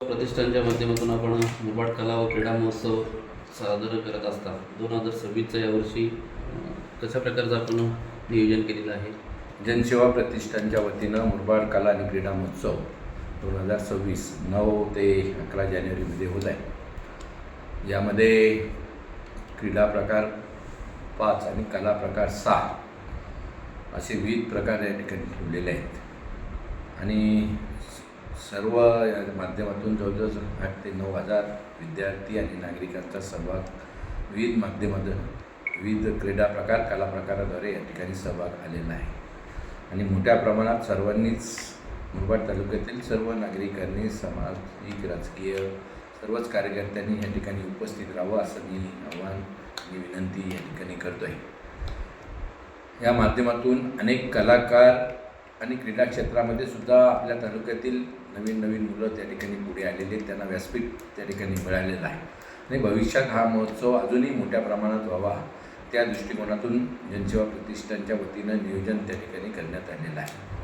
प्रतिष्ठानच्या माध्यमातून आपण मुरबाड कला व क्रीडा महोत्सव साजरा करत असतात दोन हजार सव्वीसचा यावर्षी कशा प्रकारचं आपण नियोजन केलेलं आहे? जनसेवा प्रतिष्ठानच्या वतीनं मुरबाड कला आणि क्रीडा महोत्सव दोन हजार सव्वीस नऊ ते अकरा जानेवारीमध्ये होत आहे. यामध्ये क्रीडा प्रकार पाच आणि कला प्रकार सहा असे विविध प्रकार या ठिकाणी ठेवलेले आहेत. आणि सर्व या माध्यमातून जवळजवळ आठ ते नऊ हजार विद्यार्थी आणि नागरिकांचा सहभाग विविध माध्यमातून विविध क्रीडा प्रकार कला प्रकाराद्वारे या ठिकाणी सहभाग आलेला आहे. आणि मोठ्या प्रमाणात सर्वांनीच मुरबाड तालुक्यातील सर्व नागरिकांनी सामाजिक राजकीय सर्वच कार्यकर्त्यांनी या ठिकाणी उपस्थित राहावं असं मी आव्हान आणि विनंती या ठिकाणी करतो आहे या माध्यमातून अनेक कलाकार आणि क्रीडा क्षेत्रामध्ये सुद्धा आपल्या तालुक्यातील नवीन नवीन मुलं त्या ठिकाणी पुढे आलेले आहेत. त्यांना व्यासपीठ त्या ठिकाणी मिळालेलं आहे आणि भविष्यात हा महोत्सव अजूनही मोठ्या प्रमाणात व्हावा त्या दृष्टिकोनातून जनसेवा प्रतिष्ठानच्या वतीनं नियोजन त्या ठिकाणी करण्यात आलेलं आहे